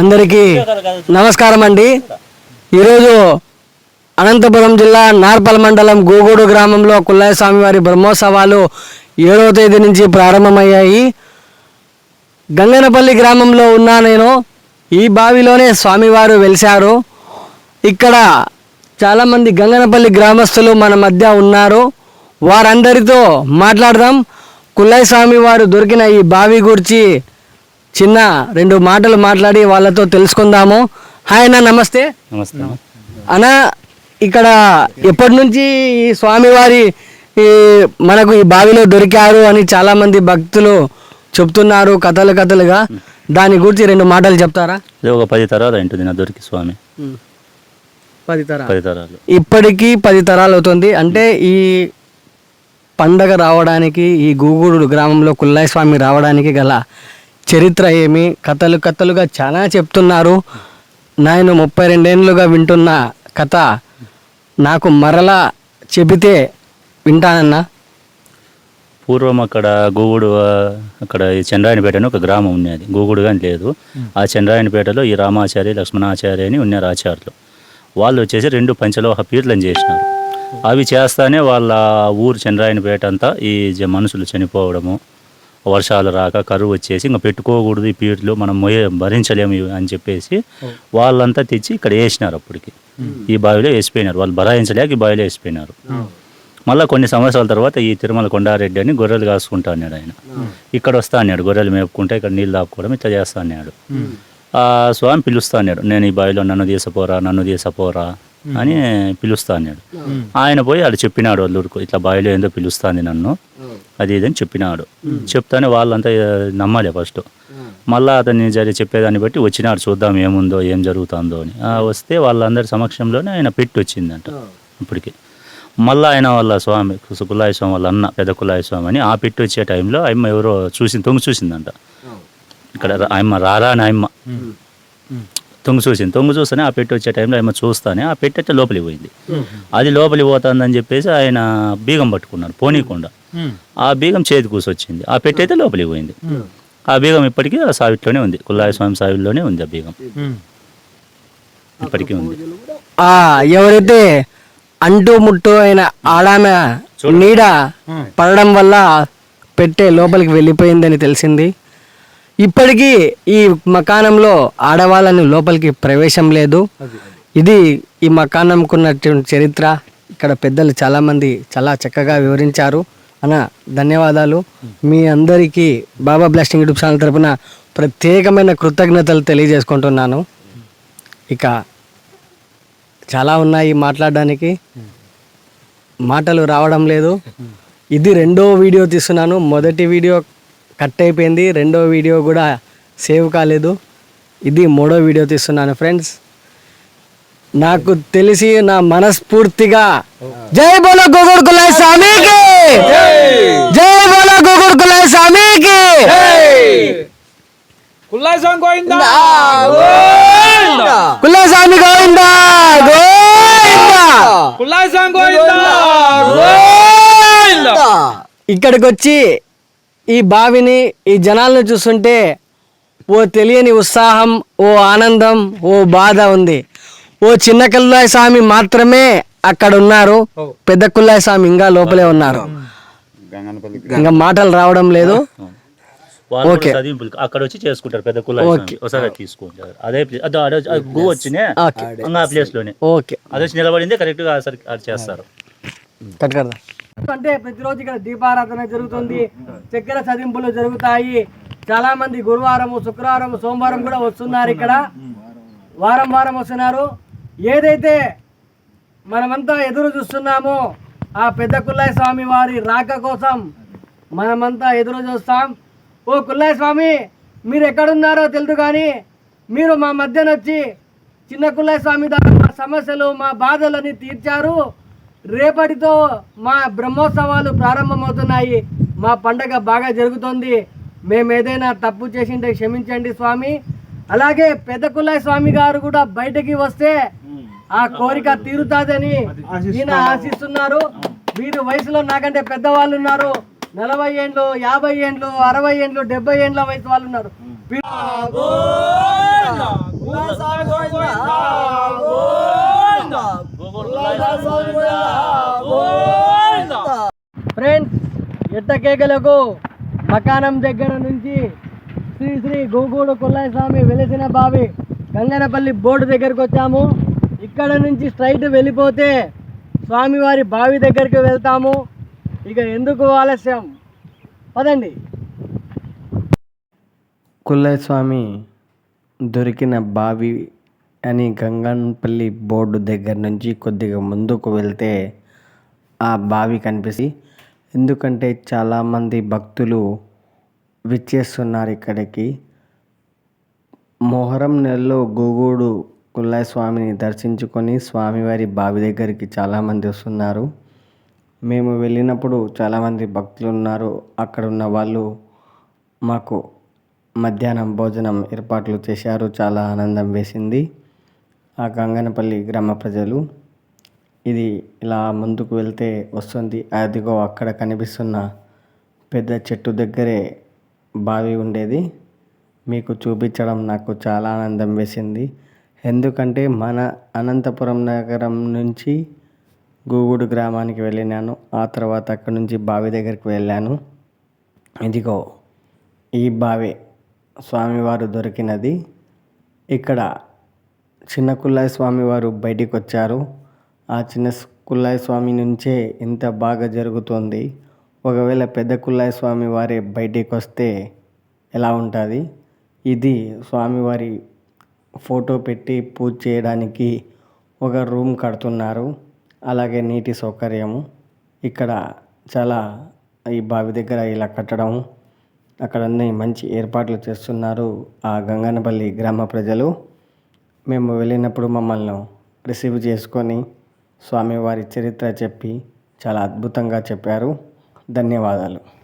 అందరికీ నమస్కారం అండి ఈరోజు అనంతపురం జిల్లా నార్పల్ మండలం గోగూడు గ్రామంలో కుల్లాయ స్వామివారి బ్రహ్మోత్సవాలు ఏడవ తేదీ నుంచి ప్రారంభమయ్యాయి. గంగనపల్లి గ్రామంలో ఉన్నా నేను ఈ బావిలోనే స్వామివారు వెలిశారు. ఇక్కడ చాలామంది గంగనపల్లి గ్రామస్తులు మన మధ్య ఉన్నారు. వారందరితో మాట్లాడదాం. కుల్లాయి స్వామి వారు దొరికిన ఈ బావి గురించి చిన్న రెండు మాటలు మాట్లాడి వాళ్ళతో తెలుసుకుందాము. హాయ్ అన్న నమస్తే. నమస్తే. అన్న ఇక్కడ ఎప్పటి నుంచి ఈ స్వామివారి ఈ మనకు ఈ బావిలో దొరికారు అని చాలా మంది భక్తులు చెప్తున్నారు కథలు కథలుగా. దాని గురించి రెండు మాటలు చెప్తారా? ఇది ఒక పది తరాలు ఉంటుంది నా దొరికి స్వామి. పది తరాలు. పది తరాలు. ఇప్పటికీ పది తరాలు అవుతుంది. అంటే ఈ పండగ రావడానికి ఈ గూగూడు గ్రామంలో కుల్లాయి స్వామి రావడానికి గల చరిత్ర ఏమి? కథలు కథలుగా చాలా చెప్తున్నారు. నేను ముప్పై రెండేళ్ళుగా వింటున్న కథ నాకు మరలా చెబితే వింటానన్నా? పూర్వం అక్కడ గూగుడు అక్కడ ఈ చంద్రాయనపేట అని ఒక గ్రామం ఉన్నది. గూగుడు కానీ లేదు. ఆ చంద్రాయణపేటలో ఈ రామాచార్య లక్ష్మణాచార్య అని ఉన్నారు ఆచార్యులు. వాళ్ళు వచ్చేసి రెండు పంచలోహ పీర్లను చేసినారు. అవి చేస్తానే వాళ్ళ ఊరు చంద్రాయనపేట అంతా ఈ జ- మనుషులు చనిపోవడము వర్షాలు రాక కరువు వచ్చేసి ఇంకా పెట్టుకోకూడదు ఈ పీటలు మనం మొయ్య భరించలేము అని చెప్పేసి వాళ్ళంతా తెచ్చి ఇక్కడ వేసినారు అప్పటికి. ఈ బావిలో వేసిపోయినారు. వాళ్ళు భరాయించలేక ఈ బావిలో వేసిపోయినారు. మళ్ళీ కొన్ని సంవత్సరాల తర్వాత ఈ తిరుమల కొండారెడ్డి అని గొర్రెలు కాసుకుంటా అన్నాడు ఆయన. ఇక్కడ వస్తా అన్నాడు గొర్రెలు మేపుకుంటే ఇక్కడ నీళ్ళు దాపుకోవడం ఇట్లా చేస్తా అన్నాడు. ఆ స్వామి పిలుస్తా అన్నాడు నేను ఈ బావిలో నన్ను తీసపోరా నన్ను తీసపోరా అని పిలుస్తా అన్నాడు. ఆయన పోయి ఆడు చెప్పినాడు వాళ్ళూరుకు ఇట్లా బావిలో ఏందో పిలుస్తాంది నన్ను. అది ఇది అని చెప్పినాడు. చెప్తానే వాళ్ళంతా నమ్మాలి ఫస్ట్. మళ్ళా అతన్ని జరి చెప్పేదాన్ని బట్టి వచ్చినాడు చూద్దాం ఏముందో ఏం జరుగుతుందో అని. వస్తే వాళ్ళందరి సమక్షంలోనే ఆయన పెట్టి వచ్చిందంట ఇప్పటికి. మళ్ళీ ఆయన వాళ్ళ స్వామి కులాయ స్వామి వాళ్ళ అన్న పెద్ద కులాయ స్వామి అని ఆ పెట్టి వచ్చే టైంలో ఆయమ్మ ఎవరో చూసి తొంగి చూసిందంట. ఇక్కడ ఆయమ్మ రారా అని ఆయమ్మ తొంగి చూసింది తొంగి చూస్తేనే ఆ పెట్టి వచ్చే టైంలో ఆయమ్మ చూస్తానే ఆ పెట్టి అయితే లోపలికి పోయింది. అది లోపలికి పోతుందని చెప్పేసి ఆయన బీగం పట్టుకున్నాడు పోనీకుండా ఆ బీగం చేతి కూసొచ్చింది ఆ పెట్టి అయితే లోపలికి పోయింది. ఆ బీగం ఇప్పటికీ ఆ సావిట్లోనే ఉంది కుల్లాయ స్వామి సావిలోనే ఉంది ఆ బీగం. ఇప్పటికీ ఉంది. ఆ ఎవరైతే అంటూ ముట్టు అయిన ఆడామె నీడ పడడం వల్ల పెట్టే లోపలికి వెళ్ళిపోయిందని తెలిసింది. ఇప్పటికీ ఈ మకానంలో ఆడవాళ్ళని లోపలికి ప్రవేశం లేదు. ఇది ఈ మకానంకున్నటువంటి చరిత్ర. ఇక్కడ పెద్దలు చాలామంది చాలా చక్కగా వివరించారు. అన్న ధన్యవాదాలు. మీ అందరికీ బాబా బ్లాస్టింగ్ యూట్యూబ్ ఛానల్ తరపున ప్రత్యేకమైన కృతజ్ఞతలు తెలియజేసుకుంటున్నాను. ఇక చాలా ఉన్నాయి మాట్లాడడానికి. మాటలు రావడం లేదు. ఇది రెండో వీడియో తీస్తున్నాను. మొదటి వీడియో కట్ అయిపోయింది. రెండో వీడియో కూడా సేవ్ కాలేదు. ఇది మూడో వీడియో తీస్తున్నాను ఫ్రెండ్స్. నాకు తెలిసి నా మనస్ఫూర్తిగా జై బోలో గోగుడు కులాయ్ స్వామికి జై బోలో గోగుడు కులాయ్ స్వామికి కుల్లాయి స్వామి గోవిందా? గోవిందా? కుల్లాయి సాంగ్ గోయిందా గోయిందా ఇక్కడికి వచ్చి ఈ బావిని ఈ జనాలను చూస్తుంటే ఓ తెలియని ఉత్సాహం ఓ ఆనందం ఓ బాధ ఉంది. ఓ చిన్న కుల్లాయ స్వామి మాత్రమే అక్కడ ఉన్నారు. పెద్ద కుల్లాయ స్వామి ఇంకా లోపలే ఉన్నారు. ఇంకా మాటలు రావడం లేదు. చదివింపులు అక్కడ వచ్చి చేసుకుంటారు పెద్ద కుల ఒకసారి అది తీసుకుంటారు అదే గు వచ్చినే ఓకే ఇంకా ఆ ప్లేస్లోనే ఓకే. అది వచ్చి నిలబడిందే కరెక్ట్గా చేస్తారు. కట్ కడదా. అంటే ప్రతిరోజు ఇక్కడ దీపారాధన జరుగుతుంది. చక్కెర చదింపులు జరుగుతాయి. చాలా మంది గురువారం శుక్రవారం సోమవారం కూడా వస్తున్నారు ఇక్కడ. వారం వారం వస్తున్నారు. ఏదైతే మనమంతా ఎదురు చూస్తున్నామో ఆ పెద్ద కుల్లాయ స్వామి వారి రాక కోసం మనమంతా ఎదురు చూస్తాం. ఓ కుల్లాయ స్వామి మీరు ఎక్కడున్నారో తెలుసు కానీ మీరు మా మధ్యన వచ్చి చిన్న కుల్లాయ స్వామి ద్వారా మా సమస్యలు మా బాధలని తీర్చారు. రేపటితో మా బ్రహ్మోత్సవాలు ప్రారంభమవుతున్నాయి మా పండగ బాగా జరుగుతుంది మేము ఏదైనా తప్పు చేసింటే క్షమించండి స్వామి అలాగే పెద్ద కుల్లాయ స్వామి గారు కూడా బయటకి వస్తే ఆ కోరిక తీరుతాదని ఈయన ఆశిస్తున్నారు వీరు వయసులో నాకంటే పెద్దవాళ్ళు ఉన్నారు నలభై ఏండ్లు యాభై ఏండ్లు అరవై ఏండ్లు డెబ్బై ఏండ్ల వయసు వాళ్ళు ఉన్నారు ఫ్రెండ్స్ ఎట్టకేకలకు మకానం దగ్గర నుంచి శ్రీ శ్రీ గోగూడు కొల్లాయి స్వామి వెలిసిన బావి గంగనపల్లి బోర్డు దగ్గరకు వచ్చాము. ఇక్కడ నుంచి స్ట్రైట్ వెళ్ళిపోతే స్వామివారి బావి దగ్గరికి వెళ్తాము. ఇక ఎందుకు ఆలస్యం? పదండి. కుల్లయ్య స్వామి దొరికిన బావి అని గంగన్పల్లి బోర్డు దగ్గర నుంచి కొద్దిగా ముందుకు వెళ్తే ఆ బావి కనిపిసి ఎందుకంటే చాలామంది భక్తులు విచ్చేస్తున్నారు ఇక్కడికి. మొహరం నెలలో గూగుడు కుల్లాయ స్వామిని దర్శించుకొని స్వామివారి బావి దగ్గరికి చాలామంది వస్తున్నారు. మేము వెళ్ళినప్పుడు చాలామంది భక్తులు ఉన్నారు. అక్కడ ఉన్న వాళ్ళు మాకు మధ్యాహ్నం భోజనం ఏర్పాట్లు చేశారు. చాలా ఆనందం వేసింది. ఆ గంగనపల్లి గ్రామ ప్రజలు ఇది ఇలా ముందుకు వెళ్తే వస్తుంది. అదిగో అక్కడ కనిపిస్తున్న పెద్ద చెట్టు దగ్గరే బావి ఉండేది. మీకు చూపించడం నాకు చాలా ఆనందం వేసింది. ఎందుకంటే మన అనంతపురం నగరం నుంచి గూగుడు గ్రామానికి వెళ్ళినాను. ఆ తర్వాత అక్కడ నుంచి బావి దగ్గరికి వెళ్ళాను. ఇదిగో ఈ బావి స్వామివారు దొరికినది. ఇక్కడ చిన్న కుల్లాయ స్వామివారు బయటికి వచ్చారు ఆ చిన్న కుల్లాయ స్వామి నుంచే ఇంత బాగా జరుగుతుంది. ఒకవేళ పెద్ద కుల్లాయ స్వామి వారే బయటికి వస్తే ఎలా ఉంటుంది? ఇది స్వామివారి ఫోటో పెట్టి పూజ చేయడానికి ఒక రూమ్ కడుతున్నారు. అలాగే నీటి సౌకర్యము. ఇక్కడ చాలా ఈ బావి దగ్గర ఇలా కట్టడం అక్కడ అన్ని మంచి ఏర్పాట్లు చేస్తున్నారు ఆ గంగనపల్లి గ్రామ ప్రజలు. మేము వెళ్ళినప్పుడు మమ్మల్ని రిసీవ్ చేసుకొని స్వామివారి చరిత్ర చెప్పి చాలా అద్భుతంగా చెప్పారు. ధన్యవాదాలు.